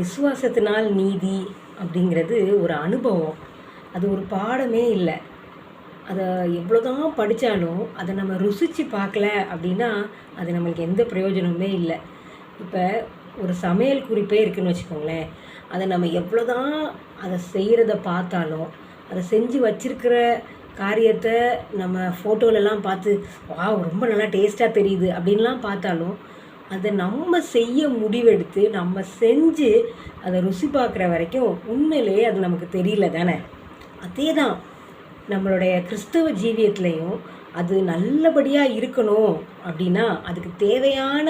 விசுவாசத்தினால் நீதி அப்படிங்கிறது ஒரு அனுபவம். அது ஒரு பாடமே இல்லை. அதை எவ்வளோதான் படித்தாலும் அதை நம்ம ருசித்து பார்க்கல அப்படின்னா அது நம்மளுக்கு எந்த பிரயோஜனமுமே இல்லை. இப்போ ஒரு சமையல் குறிப்பே இருக்குன்னு வச்சுக்கோங்களேன். அதை நம்ம எவ்வளோதான் அதை செய்கிறத பார்த்தாலும் அதை செஞ்சு வச்சிருக்கிற காரியத்தை நம்ம ஃபோட்டோலெலாம் பார்த்து வா ரொம்ப நல்லா டேஸ்ட்டாக தெரியுது அப்படின்லாம் பார்த்தாலும் அதை நம்ம செய்ய முடிவெடுத்து நம்ம செஞ்சு அதை ருசி பார்க்குற வரைக்கும் உண்மையிலேயே அது நமக்கு தெரியல தானே? அதே தான் நம்மளுடைய கிறிஸ்தவ ஜீவியத்துலேயும் அது நல்லபடியாக இருக்கணும் அப்படின்னா அதுக்கு தேவையான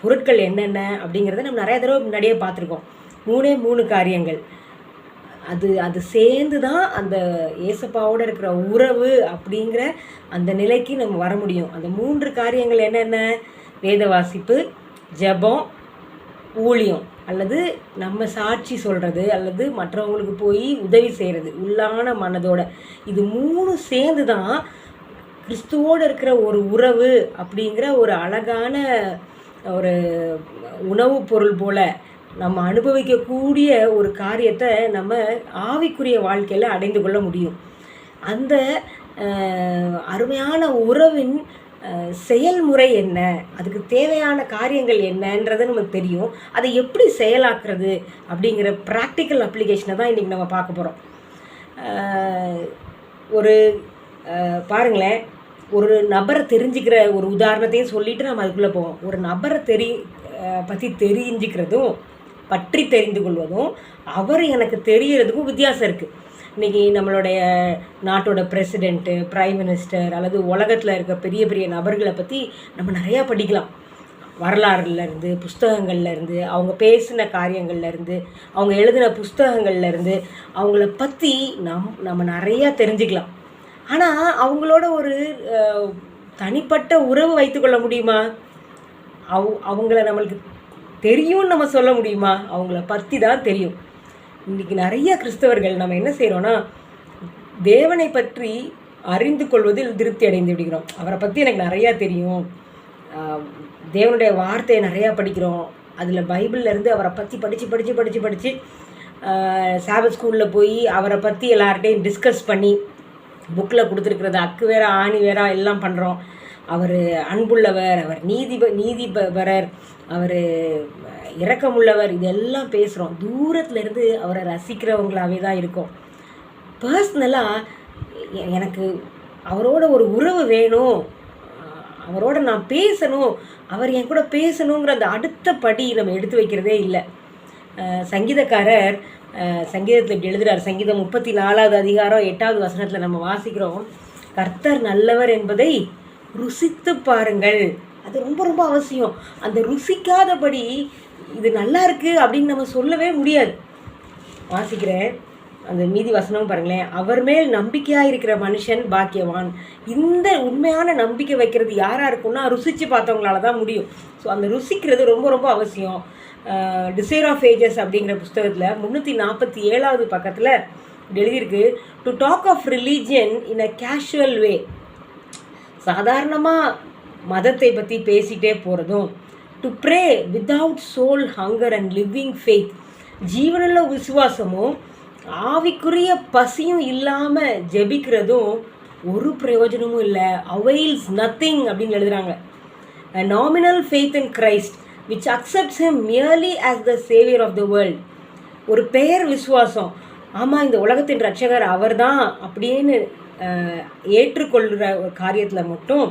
பொருட்கள் என்னென்ன அப்படிங்கிறத நம்ம நிறைய தடவை முன்னாடியே பார்த்துருக்கோம். மூணே மூணு காரியங்கள். அது அது சேர்ந்து தான் அந்த ஏசப்பாவோட இருக்கிற உறவு அப்படிங்கிற அந்த நிலைக்கு நம்ம வர முடியும். அந்த மூன்று காரியங்கள் என்னென்ன? வேத வாசிப்பு ஜெபம் ஊழியம். அல்லது நம்ம சாட்சி சொல்கிறது அல்லது மற்றவங்களுக்கு போய் உதவி செய்கிறது உள்ளான மனதோட. இது மூணு சேர்ந்து தான் கிறிஸ்துவோடு இருக்கிற ஒரு உறவு அப்படிங்கிற ஒரு அழகான ஒரு உணவுப் பொருள் போல நம்ம அனுபவிக்கக்கூடிய ஒரு காரியத்தை நம்ம ஆவிக்குரிய வாழ்க்கையில் அடைந்து கொள்ள முடியும். அந்த அருமையான உறவின் செயல்முறை என்ன? அதுக்கு தேவையான காரியங்கள் என்னன்றது நமக்கு தெரியும். அதை எப்படி செயலாக்குறது அப்படிங்கிற ப்ராக்டிக்கல் அப்ளிகேஷனை தான் இன்றைக்கி நம்ம பார்க்க போகிறோம் ஒரு பாருங்களேன். ஒரு நபரை தெரிஞ்சுக்கிற ஒரு உதாரணத்தையும் சொல்லிட்டு நம்ம அதுக்குள்ளே போவோம். ஒரு நபரை தெரி பற்றி தெரிஞ்சுக்கிறதும் பற்றி தெரிந்து கொள்வதும் அவர் எனக்கு தெரிகிறதுக்கும் வித்தியாசம் இருக்குது இன்றைக்கி நம்மளுடைய நாட்டோட பிரசிடெண்ட்டு ப்ரைம் மினிஸ்டர் அல்லது உலகத்தில் இருக்க பெரிய பெரிய நபர்களை பற்றி நம்ம நிறையா படிக்கலாம். வரலாறுலேருந்து புஸ்தகங்கள்லேருந்து அவங்க பேசின காரியங்கள்லேருந்து அவங்க எழுதின புஸ்தகங்கள்லேருந்து அவங்கள பற்றி நம் நம்ம நிறையா தெரிஞ்சுக்கலாம். ஆனால் அவங்களோட ஒரு தனிப்பட்ட உறவு வைத்துக்கொள்ள முடியுமா? அவ் அவங்கள நம்மளுக்கு தெரியும்னு நம்ம சொல்ல முடியுமா? அவங்கள பற்றி தான் தெரியும். இன்றைக்கி நிறைய கிறிஸ்தவர்கள் நம்ம என்ன செய்கிறோன்னா தேவனை பற்றி அறிந்து கொள்வதில் திருப்தி அடைந்து விடுகிறோம். அவரை பற்றி எனக்கு நிறையா தெரியும். தேவனுடைய வார்த்தையை நிறையா படிக்கிறோம். அதில் பைபிள்லேருந்து அவரை பற்றி படித்து படித்து படித்து படித்து சாபத் ஸ்கூலில் போய் அவரை பற்றி எல்லார்ட்டையும் டிஸ்கஸ் பண்ணி புக்கில் கொடுத்துருக்கிறது அக்கு வேற ஆணி வேற எல்லாம் பண்ணுறோம் அவர் அன்புள்ளவர் அவர் நீதி நீதிபரர் அவர் இரக்கமுள்ளவர் இதெல்லாம் பேசுகிறோம் தூரத்துலேருந்து அவரை ரசிக்கிறவங்களாவே தான் இருக்கும் பர்சனலாக எனக்கு அவரோட ஒரு உறவு வேணும். அவரோட நான் பேசணும். அவர் என் கூட பேசணுங்கிற அந்த அடுத்த படி நம்ம எடுத்து வைக்கிறதே இல்லை. சங்கீதக்காரர் சங்கீதத்தில் இப்படி எழுதுகிறார் சங்கீதம் முப்பத்தி நாலாவது அதிகாரம் எட்டாவது வசனத்தில் நம்ம வாசிக்கிறோம். கர்த்தர் நல்லவர் என்பதை ருசித்து பாருங்கள். அது ரொம்ப ரொம்ப அவசியம். அந்த ருசிக்காதபடி இது நல்லா இருக்குது அப்படின்னு நம்ம சொல்லவே முடியாது. வாசிக்கிறேன். அந்த மீதி வசனம் பாருங்களேன். அவர் மேல் நம்பிக்கையாக இருக்கிற மனுஷன் பாக்கியவான். இந்த உண்மையான நம்பிக்கை வைக்கிறது யாராக இருக்கும்னா ருசித்து பார்த்தவங்களால தான் முடியும். ஸோ அந்த ருசிக்கிறது ரொம்ப ரொம்ப அவசியம். டிசைர் ஆஃப் ஏஜஸ் அப்படிங்கிற புஸ்தகத்தில் முந்நூற்றி நாற்பத்தி ஏழாவது பக்கத்தில் எழுதியிருக்கு to talk of religion in a casual way சாதாரணமாக மதத்தை பற்றி பேசிகிட்டே போகிறதும் to pray without soul hunger and living faith ஜீவனில் விசுவாசமும் ஆவிக்குரிய பசியும் இல்லாமல் ஜெபிக்கிறதும் ஒரு பிரயோஜனமும் இல்லை. அவைல்ஸ் நத்திங் அப்படின்னு எழுதுகிறாங்க nominal faith in Christ which accepts him merely as the saviour of the world ஒரு பெயர் விசுவாசம். ஆமாம் இந்த உலகத்தின் ரட்சகர் அவர்தான் அப்படின்னு ஏற்றுக்கொள்கிற காரியத்தில் மட்டும்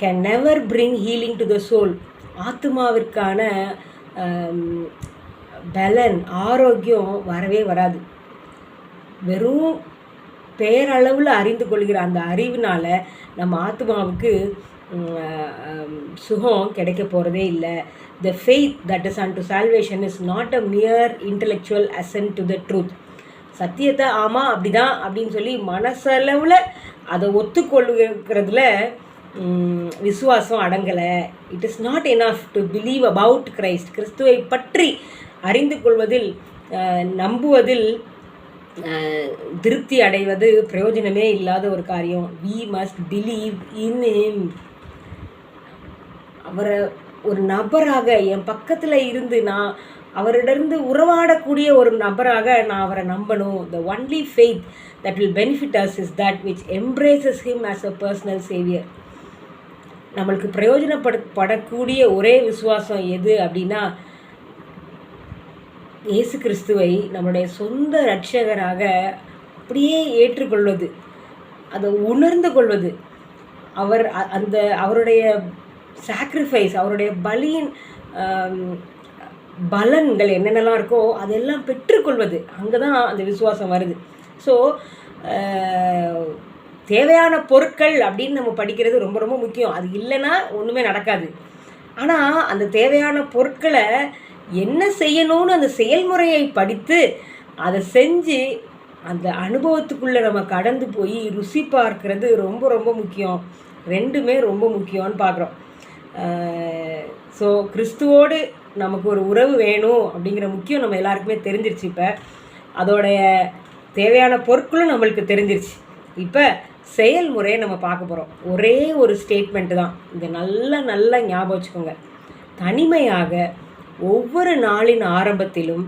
can never bring healing to the soul ஆத்மாவிற்கான பலன் ஆரோக்கியம் வரவே வராது. வெறும் பேரளவில் அறிந்து கொள்கிற அந்த அறிவினால் நம்ம ஆத்மாவுக்கு சுகம் கிடைக்க போகிறதே இல்லை. The faith that is unto salvation is not a mere intellectual assent to the truth சத்தியத்தை ஆமாம் அப்படிதான் அப்படின்னு சொல்லி மனசளவில் அதை ஒத்துக்கொள்ளுகிறதுல விசுவாசம் அடங்கலை. It is not enough to believe about Christ கிறிஸ்துவை பற்றி அறிந்து கொள்வதில் நம்புவதில் திருப்தி அடைவது பிரயோஜனமே இல்லாத ஒரு காரியம். We must believe in him அவரை ஒரு நபராக என் பக்கத்தில் இருந்து நான் அவரிடருந்து உறவாடக்கூடிய ஒரு நபராக நான் அவரை நம்பணும். The only faith that will benefit us is that which embraces him as a personal saviour நம்மளுக்கு பிரயோஜனப்படப்படக்கூடிய ஒரே விசுவாசம் எது அப்படின்னா இயேசு கிறிஸ்துவை நம்மளுடைய சொந்த ரட்சகராக அப்படியே ஏற்றுக்கொள்வது. அதை உணர்ந்து கொள்வது. அவர் அந்த அவருடைய சாக்ரிஃபைஸ் அவருடைய பலியின் பலன்கள் என்னென்னலாம் இருக்கோ அதெல்லாம் பெற்றுக்கொள்வது. அங்கே தான் அந்த விசுவாசம் வருது. ஸோ தேவையான பொருட்கள் அப்படின்னு நம்ம படிக்கிறது ரொம்ப ரொம்ப முக்கியம். அது இல்லைன்னா ஒன்றுமே நடக்காது. ஆனால் அந்த தேவையான பொருட்களை என்ன செய்யணும்னு அந்த செயல்முறையை படித்து அதை செஞ்சு அந்த அனுபவத்துக்குள்ளே நம்ம கடந்து போய் ருசி பார்க்கறது ரொம்ப ரொம்ப முக்கியம். ரெண்டுமே ரொம்ப முக்கியம்னு பார்க்குறோம். ஸோ கிறிஸ்துவோடு நமக்கு ஒரு உறவு வேணும் அப்படிங்கிற முக்கியம் நம்ம எல்லாருக்குமே தெரிஞ்சிருச்சு இப்போ. அதோடைய தேவையான பொருட்களும் நம்மளுக்கு தெரிஞ்சிருச்சு. இப்போ செயல்முறையை நம்ம பார்க்க போகிறோம் ஒரே ஒரு ஸ்டேட்மெண்ட்டு தான். இதை நல்லா நல்லா ஞாபகம் வச்சுக்கோங்க. தனிமையாக ஒவ்வொரு நாளின் ஆரம்பத்திலும்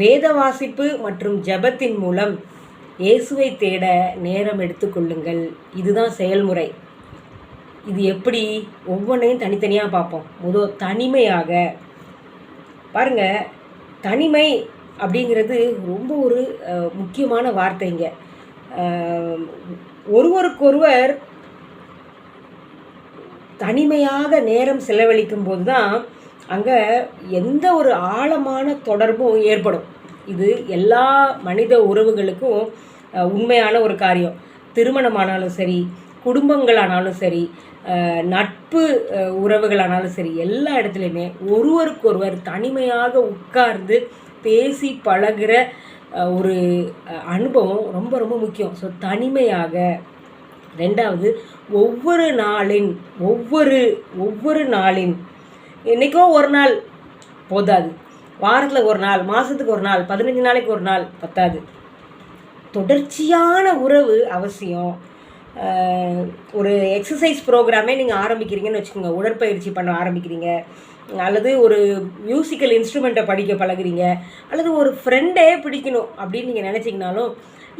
வேத வாசிப்பு மற்றும் ஜெபத்தின் மூலம் இயேசுவை தேட நேரம் எடுத்துக்கொள்ளுங்கள் இதுதான் செயல்முறை. இது எப்படி? ஒவ்வொன்றையும் தனித்தனியாக பார்ப்போம். முதல் தனிமையாக. பாருங்க தனிமை அப்படிங்கிறது ரொம்ப ஒரு முக்கியமான வார்த்தைங்க ஒருவருக்கொருவர் தனிமையாக நேரம் செலவழிக்கும் போது தான் அங்கே எந்த ஒரு ஆழமான தொடர்பும் ஏற்படும். இது எல்லா மனித உறவுகளுக்கும் உண்மையான ஒரு காரியம். திருமணமானாலும் சரி குடும்பங்களானாலும் சரி நட்பு உறவுகளானாலும் சரி எல்லா இடத்துலையுமே ஒருவருக்கொருவர் தனிமையாக உட்கார்ந்து பேசி பழகுற ஒரு அனுபவம் ரொம்ப ரொம்ப முக்கியம். ஸோ தனிமையாக. ரெண்டாவது ஒவ்வொரு நாளின் ஒவ்வொரு ஒவ்வொரு நாளின் என்றைக்கோ ஒரு நாள் போதாது. வாரத்தில் ஒரு நாள் மாதத்துக்கு ஒரு நாள் பதினஞ்சு நாளைக்கு ஒரு நாள் பத்தாது. தொடர்ச்சியான உறவு அவசியம். ஒரு எக்ஸசைஸ் ப்ரோக்ராமே நீங்கள் ஆரம்பிக்கிறீங்கன்னு வச்சுக்கோங்க. உடற்பயிற்சி பண்ண ஆரம்பிக்கிறீங்க. அல்லது ஒரு மியூசிக்கல் இன்ஸ்ட்ருமெண்ட்டை படிக்க பழகுறீங்க. அல்லது ஒரு ஃப்ரெண்டே பிடிக்கணும் அப்படின்னு நீங்கள் நினச்சிங்கனாலும்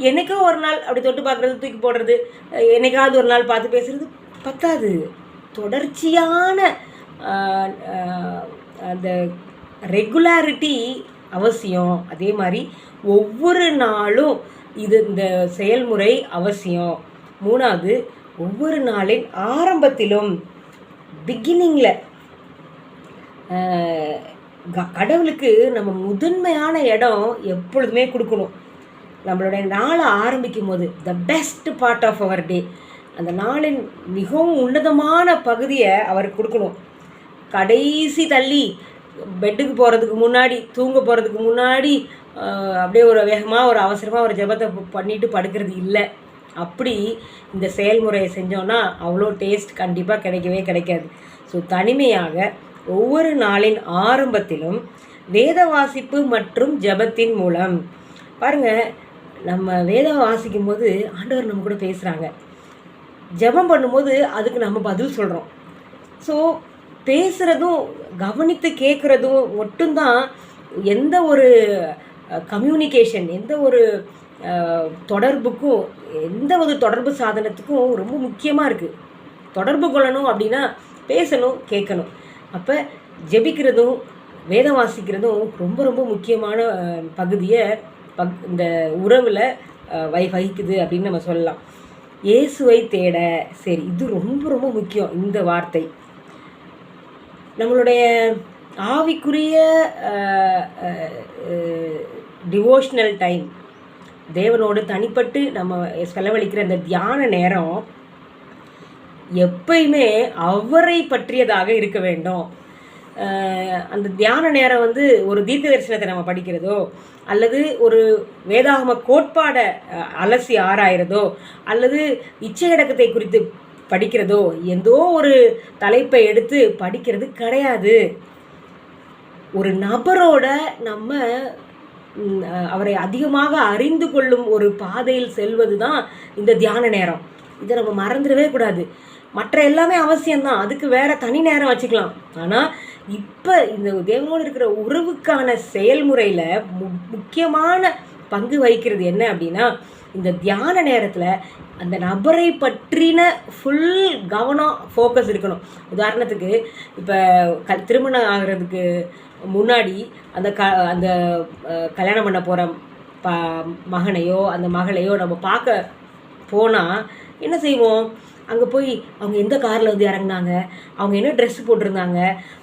என்னைக்கோ ஒரு நாள் அப்படி தொட்டு பார்க்குறது தூக்கி போடுறது என்றைக்காவது என்னைக்காவது ஒரு நாள் பார்த்து பேசுகிறது பத்தாது. தொடர்ச்சியான அந்த ரெகுலாரிட்டி அவசியம். அதே மாதிரி ஒவ்வொரு நாளும் இது இந்த செயல்முறை அவசியம். மூணாவது ஒவ்வொரு நாளின் ஆரம்பத்திலும் பிகினிங்கில் கடவுளுக்கு நம்ம முதன்மையான இடம் எப்பொழுதுமே கொடுக்கணும். நம்மளுடைய நாளை ஆரம்பிக்கும் போது the best part of our day அந்த நாளின் மிகவும் உன்னதமான பகுதியை அவருக்கு கொடுக்கணும். கடைசி தள்ளி பெட்டுக்கு போகிறதுக்கு முன்னாடி தூங்க போகிறதுக்கு முன்னாடி அப்படியே ஒரு வேகமாக ஒரு அவசரமாக ஒரு ஜெபத்தை பண்ணிவிட்டு பண்ணிட்டு படுக்கிறது இல்லை. அப்படி இந்த செயல்முறையை செஞ்சோன்னா அவ்வளோ டேஸ்ட் கண்டிப்பாக கிடைக்கவே கிடைக்காது. ஸோ தனிமையாக ஒவ்வொரு நாளின் ஆரம்பத்திலும் வேத வாசிப்பு மற்றும் ஜெபத்தின் மூலம். பாருங்கள் நம்ம வேதம் வாசிக்கும் போது ஆண்டவர் நம்ம கூட பேசுகிறாங்க ஜெபம் பண்ணும்போது அதுக்கு நம்ம பதில் சொல்கிறோம் ஸோ பேசுகிறதும் கவனித்து கேட்குறதும் மட்டும்தான் எந்த ஒரு கம்யூனிகேஷன் எந்த ஒரு தொடர்புக்கும் எந்த ஒரு தொடர்பு சாதனத்துக்கும் ரொம்ப முக்கியமாக இருக்குது தொடர்பு கொள்ளணும் அப்படின்னா பேசணும் கேட்கணும். அப்போ ஜெபிக்கிறதும் வேதம் வாசிக்கிறதும் ரொம்ப ரொம்ப முக்கியமான பகுதியை பக் இந்த உறவில் வை வகிக்குது அப்படின்னு நம்ம சொல்லலாம். இயேசுவை தேட சரி இது ரொம்ப ரொம்ப முக்கியம் இந்த வார்த்தை. நம்மளுடைய ஆவிக்குரிய டிவோஷ்னல் டைம் தேவனோடு தனிப்பட்டு நம்ம செலவழிக்கிற அந்த தியான நேரம் எப்பயுமே அவரை பற்றியதாக இருக்க வேண்டும். அந்த தியான நேரம் வந்து ஒரு தீர்க்க தரிசனத்தை நம்ம படிக்கிறதோ அல்லது ஒரு வேதாகம கோட்பாடை அலசி ஆராயிறதோ அல்லது இச்சையடக்கத்தை குறித்து படிக்கிறதோ எந்தோ ஒரு தலைப்பை எடுத்து படிக்கிறது கிடையாது. ஒரு நபரோட நம்ம அவரை அதிகமாக அறிந்து கொள்ளும் ஒரு பாதையில் செல்வது தான் இந்த தியான நேரம். இதை நம்ம மறந்துடவே கூடாது. மற்ற எல்லாமே அவசியம்தான். அதுக்கு வேற தனி நேரம் வச்சுக்கலாம். ஆனால் இப்போ இந்த தேவனோடு இருக்கிற உறவுக்கான செயல்முறையில் மு முக்கியமான பங்கு வகிக்கிறது என்ன அப்படின்னா இந்த தியான நேரத்தில் அந்த நபரை பற்றின ஃபுல் கவனம் ஃபோக்கஸ் இருக்கணும். உதாரணத்துக்கு இப்போ க திருமணம் ஆகிறதுக்கு முன்னாடி அந்த க அந்த கல்யாணம் பண்ண போகிற ப மகனையோ அந்த மகளையோ நம்ம பார்க்க போனால் என்ன செய்வோம்? அங்கே போய் அவங்க எந்த காரில் வந்து இறங்குனாங்க? அவங்க என்ன ட்ரெஸ் போட்டிருந்தாங்க?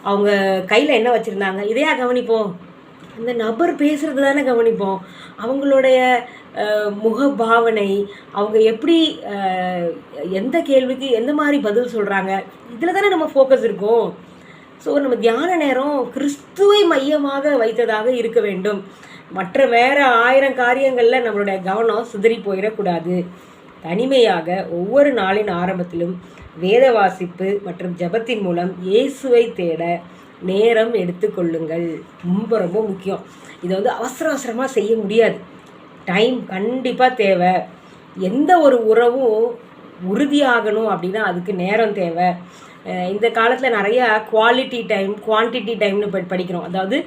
அவங்க கையில் என்ன வச்சுருந்தாங்க? இதையா கவனிப்போம். அந்த நபர் பேசுகிறது தானே கவனிப்போம். அவங்களுடைய முகபாவனை அவங்க எப்படி எந்த கேள்விக்கு எந்த மாதிரி பதில் சொல்கிறாங்க இதில் தானே நம்ம ஃபோக்கஸ் இருக்கும். ஸோ நம்ம தியான நேரம் கிறிஸ்துவை மையமாக வைத்ததாக இருக்க வேண்டும். மற்ற வேற ஆயிரம் காரியங்களில் நம்மளுடைய கவனம் சிதறி போயிடக்கூடாது. தனிமையாக ஒவ்வொரு நாளின் ஆரம்பத்திலும் வேத வாசிப்பு மற்றும் ஜெபத்தின் மூலம் இயேசுவை தேட நேரம் எடுத்துக்கொள்ளுங்கள் ரொம்ப ரொம்ப முக்கியம். இதை வந்து அவசர அவசரமாக செய்ய முடியாது. டைம் கண்டிப்பாக தேவை. எந்த ஒரு உறவும் உறுதியாகணும் அப்படின்னா அதுக்கு நேரம் தேவை. இந்த காலத்தில் நிறையா குவாலிட்டி டைம் குவான்டிட்டி டைம்னு படிக்கிறோம். அதாவது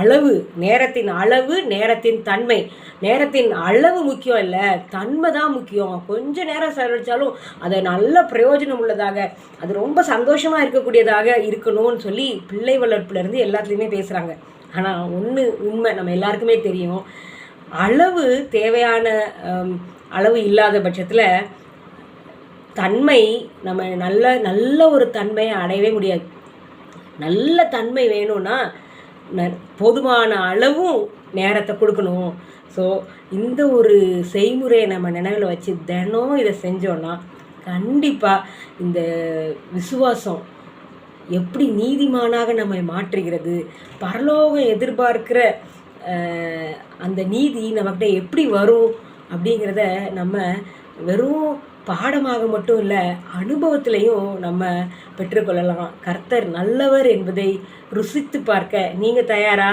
அளவு நேரத்தின் அளவு நேரத்தின் தன்மை. நேரத்தின் அளவு முக்கியம் இல்லை தன்மை தான் முக்கியம். கொஞ்ச நேரம் செலவழித்தாலும் அதை நல்ல பிரயோஜனம் உள்ளதாக அது ரொம்ப சந்தோஷமாக இருக்கக்கூடியதாக இருக்கணும்னு சொல்லி பிள்ளை வளர்ப்புலேருந்து எல்லாத்துலேயுமே பேசுகிறாங்க ஆனால் ஒன்று உண்மை நம்ம எல்லாருக்குமே தெரியும். அளவு தேவையான அளவு இல்லாத பட்சத்தில் தன்மை நம்ம நல்ல நல்ல ஒரு தன்மையை அடையவே முடியாது. நல்ல தன்மை வேணும்னா ந- போதுமான அளவும் நேரத்தை கொடுக்கணும். ஸோ இந்த ஒரு செய்முறையை நம்ம நினைவில் வச்சு தினம் இதை செஞ்சோன்னா கண்டிப்பாக இந்த விசுவாசம் எப்படி நீதிமானாக நம்மை மாற்றுகிறது பரலோகம் எதிர்பார்க்கிற அந்த நீதி நம்மக்கிட்ட எப்படி வரும் அப்படிங்கிறத நம்ம வெறும் பாடமாக மட்டும் இல்லை அனுபவத்திலையும் நம்ம பெற்றுக்கொள்ளலாம். கர்த்தர் நல்லவர் என்பதை ருசித்து பார்க்க நீங்கள் தயாரா?